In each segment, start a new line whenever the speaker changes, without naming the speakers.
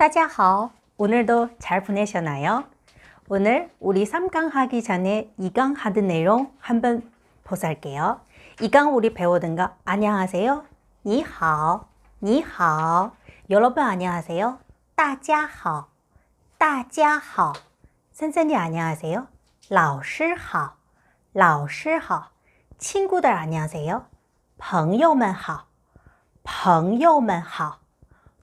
따자하오. 오늘도 잘 보내셨나요? 오늘 우리 3강 하기 전에 2강 하던 내용 한번 보살게요. 2강 우리 배우던 거 안녕하세요. 니하오. 니하오. 여러분 안녕하세요. 따자하오. 따자하오. 선생님 안녕하세요. 老师好.老师好. 친구들 안녕하세요. 朋友们好.朋友们好.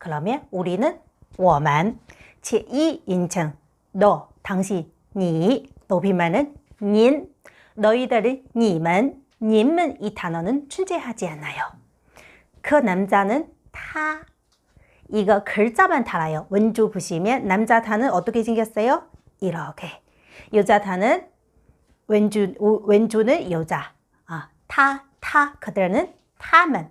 그러면 우리는 워만 제2인칭 너, 당신, 니 높임말은 닌 너희들은 니만 님은 이 단어는 존재하지 않아요. 그 남자는 타 이거 글자만 달아요. 왼쪽 보시면 남자 단은 어떻게 생겼어요? 이렇게 여자 단은 왼쪽 왼쪽은 여자 아, 타, 타 그들은 타만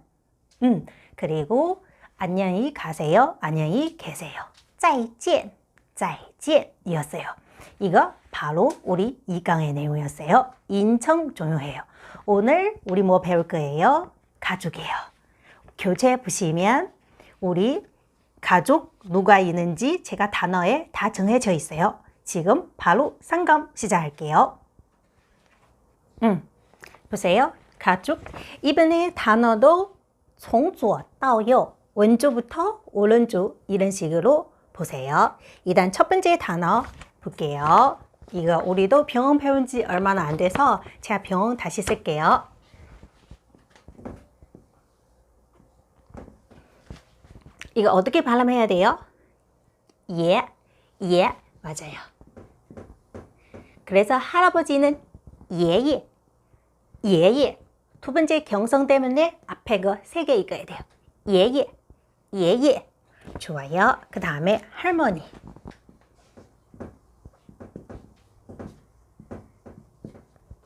음 그리고 안녕히 가세요. 안녕히 계세요. 再见,再见이었어요. 이거 바로 우리 이강의 내용이었어요. 인청 중요해요. 오늘 우리 뭐 배울 거예요? 가족이에요. 교재 보시면 우리 가족 누가 있는지 제가 단어에 다 정해져 있어요. 지금 바로 상담 시작할게요. 음, 보세요. 가족. 이번에 단어도 从左到右 왼쪽부터 오른쪽 이런 식으로 보세요. 일단 첫 번째 단어 볼게요. 이거 우리도 병원 배운 지 얼마나 안 돼서 제가 병원 다시 쓸게요. 이거 어떻게 발음해야 돼요? 예, 예, 맞아요. 그래서 할아버지는 예예, 예예. 두 번째 경성 때문에 앞에 거 세 개 읽어야 돼요. 예예, 예예. 좋아요. 그 다음에 할머니.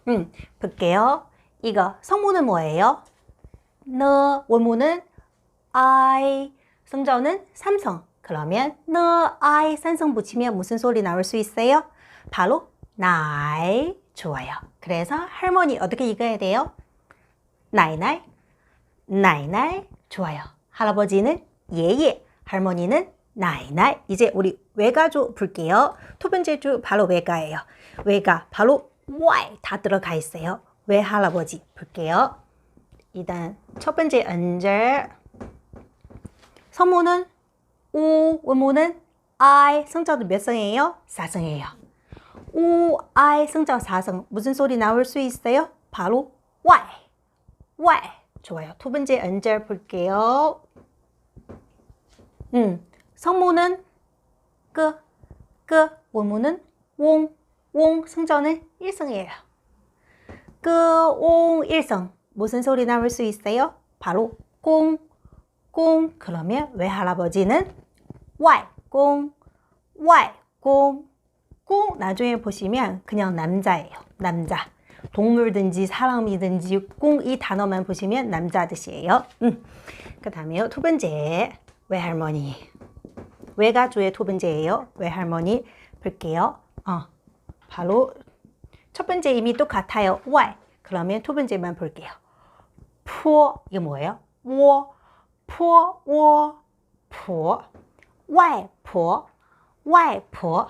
음, 볼게요. 이거 성문은 뭐예요? 너 원문은 I, 성자는 삼성. 그러면 너 I 산성 붙이면 무슨 소리 나올 수 있어요? 바로 나이. 좋아요. 그래서 할머니 어떻게 읽어야 돼요? 나이나이, 나이나이. 좋아요. 할아버지는 예예, 할머니는 나이나이. 이제 우리 외가조 볼게요. 두 번째 주 바로 외가예요. 외가 바로 Y 다 들어가 있어요. 외할아버지 볼게요. 일단 첫 번째 언제 성모는 오, 원모는 I, 성자도 몇 성이에요? 4성이에요. 오, I, 성자 4성. 무슨 소리 나올 수 있어요? 바로 Y. Y. 좋아요. 두 번째 언제 볼게요. 음, 성모는 끄, 끄, 원모는 옹, 옹, 성자는 1성이에요. 끄, 옹, 1성. 무슨 소리 나올 수 있어요? 바로 공, 공. 그러면 외할아버지는 Y, 공, Y, 공, 공. 나중에 보시면 그냥 남자예요. 남자. 동물든지 사람이든지 공이 단어만 보시면 남자 뜻이에요. 음. 그 다음에요. 두 번째 외할머니. 외가 조의 두 번째예요. 외할머니 볼게요. 어, 바로 첫 번째 이미 똑같아요. y. 그러면 두 번째만 볼게요. 푸 이게 뭐예요? 워, 푸, 워, 푸. 와이퍼 와이퍼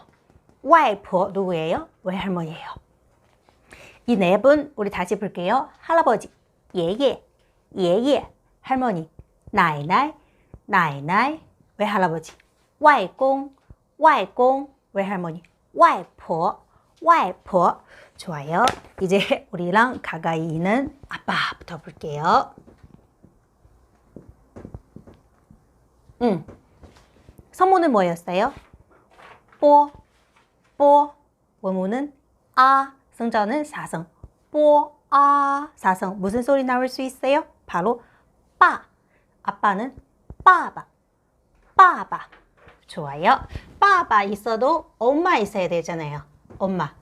와이퍼 누구예요? 외할머니예요. 이 네 분 우리 다시 볼게요. 할아버지, 예예, 예예, 할머니, 나이나이, 나이나이 외할아버지? 와이공 와이공 외할머니? 와이포 와이포 좋아요. 이제 우리랑 가까이 있는 아빠부터 볼게요. 음. 성모는 뭐였어요? 뽀, 뽀. 원문은 아 성자는 사성. 뽀, 아 사성. 무슨 소리 나올 수 있어요? 바로 빠. 아빠는 빠바. 빠바. 좋아요. 빠바 있어도 엄마 있어야 되잖아요. 엄마.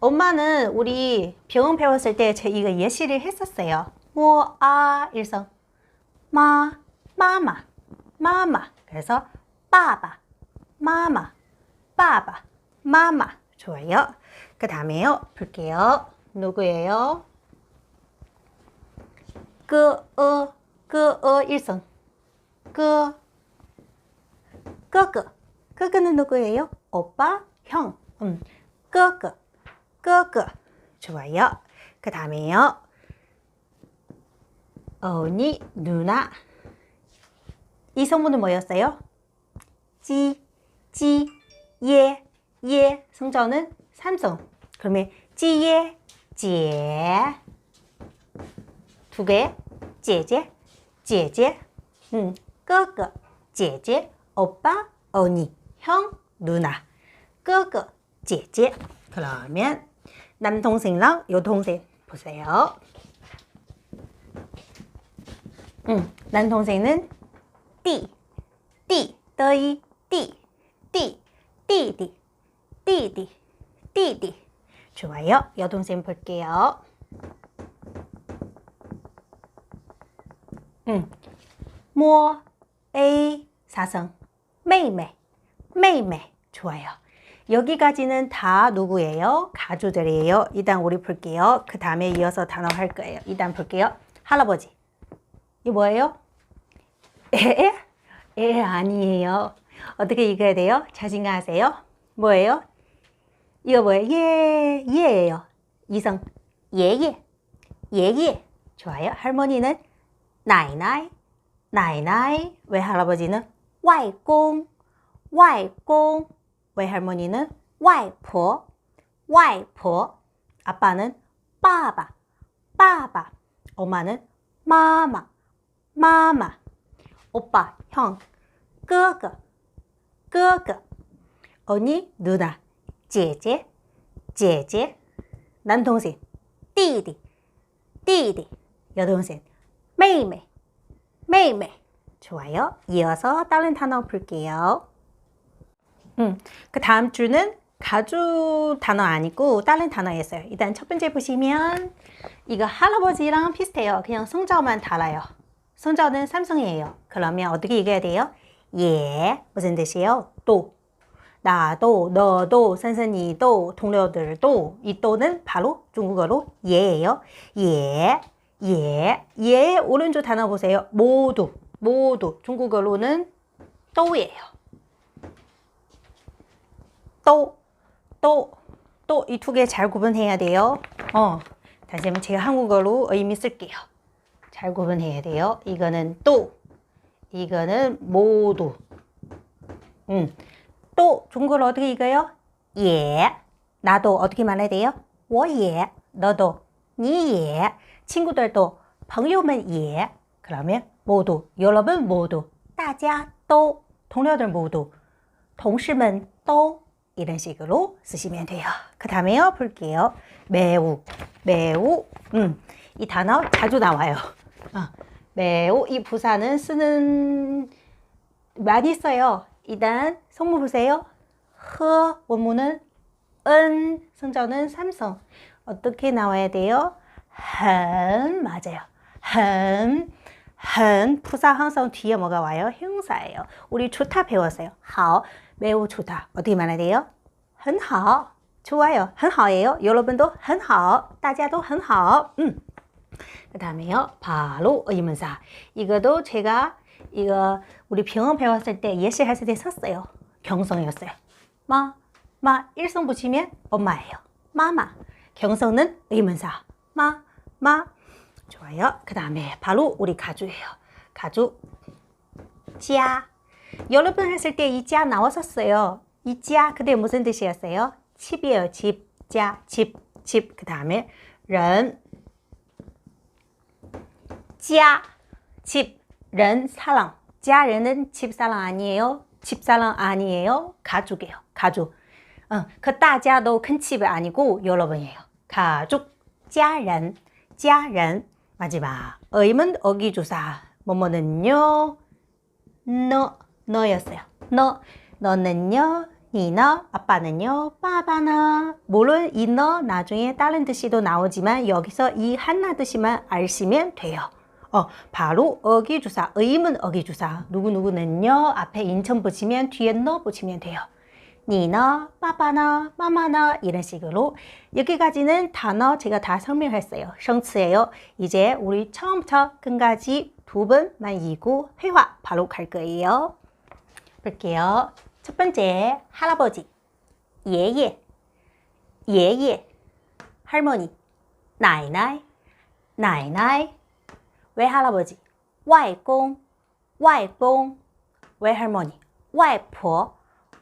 엄마는 우리 병원 배웠을 때제 이거 예시를 했었어요. 뭐, 아, 일성. 마, 마마, 마마. 그래서 빠바, 마마, 빠바, 마마. 좋아요. 그 다음에요. 볼게요. 누구예요? 그, 어, 그, 어, 일성. 그, 끄끄. 끄끄는 누구예요? 오빠, 형. 음, 끄끄. 끄끄. 좋아요. 그 다음에요. 언니, 누나. 이 성분은 뭐였어요? 지, 지, 예, 예. 성자는 삼성. 그러면 지예, 제. 두 개. 제제, 제제. 음, 제제. 오빠, 언니, 형, 누나. 제제. 그러면 남동생랑 여동생 보세요. 음, 남동생은 띠, 띠, 더이, 띠, 띠, 띠디, 띠디, 띠디. 좋아요. 여동생 볼게요. 음, 모, A, 사성, 메이메, 메이메. 좋아요. 여기까지는 다 누구예요? 가주들이에요. 일단 우리 볼게요. 그 다음에 이어서 단어 할 거예요. 일단 볼게요. 할아버지. 이 뭐예요? 에? 에 아니에요. 어떻게 읽어야 돼요? 자신감 하세요. 뭐예요? 이거 뭐예요? 예, 예예요. 이성, 예예, 예예. 좋아요. 할머니는 나이나이, 나이나이 외할아버지는 와이공 와이공 외할머니는 와이포 와이포 아빠는 빠바 빠바 엄마는 마마 마마 오빠 형 끄끄 끄끄 언니 누나 제제 제제 남동생 띠디 띠디 여동생 妹妹妹妹. 좋아요. 이어서 다른 단어 볼게요. 음, 그 다음 주는 가주 단어 아니고 다른 단어였어요. 일단 첫 번째 보시면 이거 할아버지랑 비슷해요. 그냥 성자만 달라요. 성자는 삼성이에요. 그러면 어떻게 읽어야 돼요? 예. 무슨 뜻이에요? 또. 나도, 너도, 선생님도, 동료들도. 이 또는 바로 중국어로 예예요. 예. 예. 예. 오른쪽 단어 보세요. 모두. 모두. 중국어로는 또예요. 또, 또, 또 이 두 개 잘 구분해야 돼요. 어, 다시 한번 제가 한국어로 의미 쓸게요. 잘 구분해야 돼요. 이거는 또, 이거는 모두. 음, 또 중국어로 어떻게 읽어요? 예. 나도 어떻게 말해야 돼요? 我也. 너도, 你也. 친구들도, 朋友们也. 그러면 모두, 여러분 모두, 大家都, 동료들 모두, 同事们都. 이런 식으로 쓰시면 돼요. 그 다음에요, 볼게요. 매우, 매우, 음, 이 단어 자주 나와요. 어, 매우, 이 부사는 쓰는, 많이 써요. 일단, 성무 보세요. 허, 원문은 은, 성자는 삼성. 어떻게 나와야 돼요? 한, 맞아요. 한, 한, 부사 항상 뒤에 뭐가 와요? 형사예요. 우리 좋다 배웠어요. 好, 매우 좋다. 어떻게 말해야 돼요? 很好. 좋아요. 很好예요. 여러분도 很好. 大家都 很好. 음. 그 다음에요. 바로 의문사. 이것도 제가 이거 우리 병원 배웠을 때 예시 했을 때 썼어요. 경성이었어요. 마, 마 일성 붙이면 엄마예요. 마마. 경성은 의문사. 마, 마. 좋아요. 그 다음에 바로 우리 가주예요. 가주. 자. 여러분 했을 때 이자 나왔었어요. 이 자, 그때 무슨 뜻이었어요? 집이에요. 집, 자, 집, 집. 그 다음에 ren, 자, 집, ren, 사랑. 자ren은 집사람 아니에요. 집사람 아니에요. 가족이에요. 가족. 어, 그 다자도 큰 집이 아니고 여러분이에요. 가족, 家人,家人. 마지막 의문 어기주사 뭐뭐는요 너 너였어요. 너, 너는요, 니너, 아빠는요, 빠바나. 물론 이너 나중에 다른 뜻이도 나오지만 여기서 이 하나 뜻이만 아시면 돼요. 어, 바로 어기주사, 의문 어기주사. 누구누구는요, 앞에 인천 붙이면 뒤에 너 붙이면 돼요. 니너, 빠바나, 마마나 이런 식으로 여기까지는 단어 제가 다 설명했어요. 성词예요. 이제 우리 처음부터 끝까지 두 번만 이고 회화 바로 갈 거예요. 볼게요. 첫 번째 할아버지, 예예, 예예, 할머니, 나이나이, 나이나이, 외할아버지, 外公,外公, 외할머니, 外婆,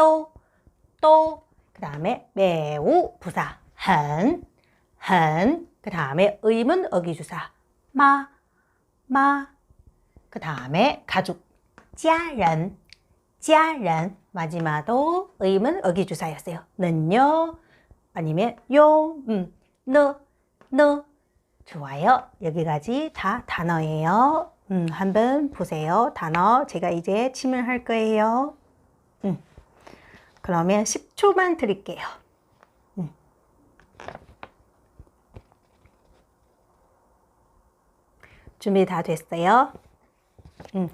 또, 또, 그 다음에 매우 부사, 한, 한, 그 다음에 의문 어기주사, 마, 마, 그 다음에 가족, 짜人, 짜人, 마지막도 의문 어기주사였어요. 는요, 아니면 요, 음, 너, 너. 좋아요. 여기까지 다 단어예요. 음, 한번 보세요. 단어 제가 이제 침을 할 거예요. 음, 그러면 10초만 드릴게요. 음. 준비 다 됐어요? 음,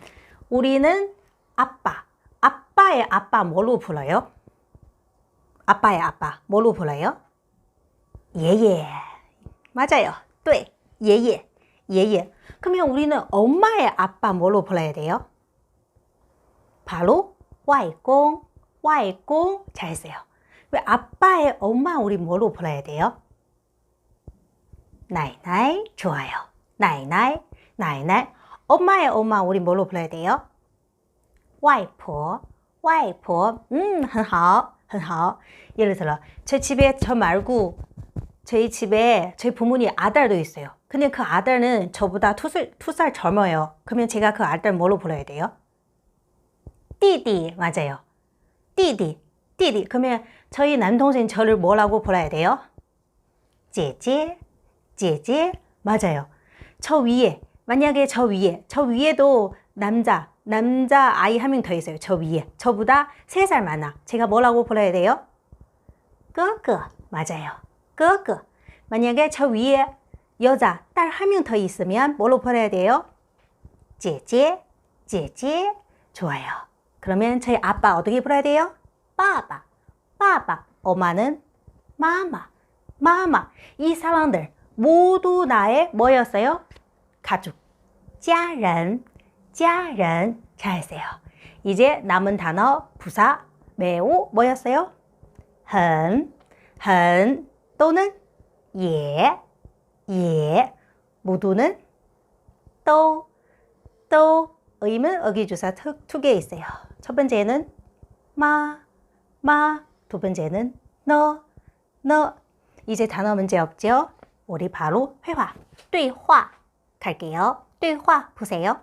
우리는 아빠, 아빠의 아빠 뭐로 불러요? 아빠의 아빠 뭐로 불러요? 예예. 맞아요. 对, 예예, 예예. 그러면 우리는 엄마의 아빠 뭐로 불러야 돼요? 바로 外公, 外公 잘했어요. 왜 아빠의 엄마 우리 뭐로 불러야 돼요? 나이나이 좋아요. 나이나이, 나이나이. 엄마의 엄마 우리 뭐로 불러야 돼요? 外婆,外婆. 음, 很好,很好. 예를 들어 저 집에 저 말고 저희 집에 저희 부모님 아들도 있어요. 근데 그 아들은 저보다 두 살, 두살 젊어요. 그러면 제가 그 아들 뭐로 불러야 돼요? 띠디 맞아요. 띠디 띠디 그러면 저희 남동생 저를 뭐라고 불러야 돼요? 제제 제제 맞아요. 저 위에 만약에 저 위에 저 위에도 남자 남자 아이 한 명 더 있어요. 저 위에 저보다 세 살 많아. 제가 뭐라고 불러야 돼요? 끄끄 맞아요. 끄끄 만약에 저 위에 여자 딸 한 명 더 있으면 뭐로 불러야 돼요? 제제 제제 좋아요. 그러면 저희 아빠 어떻게 불러야 돼요? 빠바 빠바 엄마는 마마 마마 이 사람들 모두 나의 뭐였어요? 가족 家人 家人 잘했어요. 이제 남은 단어 부사 매우 뭐였어요? 很很 또는 예, 예, 모두는 또, 또 의문 어기주사 두 개 있어요. 첫 번째는 마, 마, 두 번째는 너, 너. 이제 단어 문제 없죠? 우리 바로 회화, 对话 갈게요. 对话 보세요.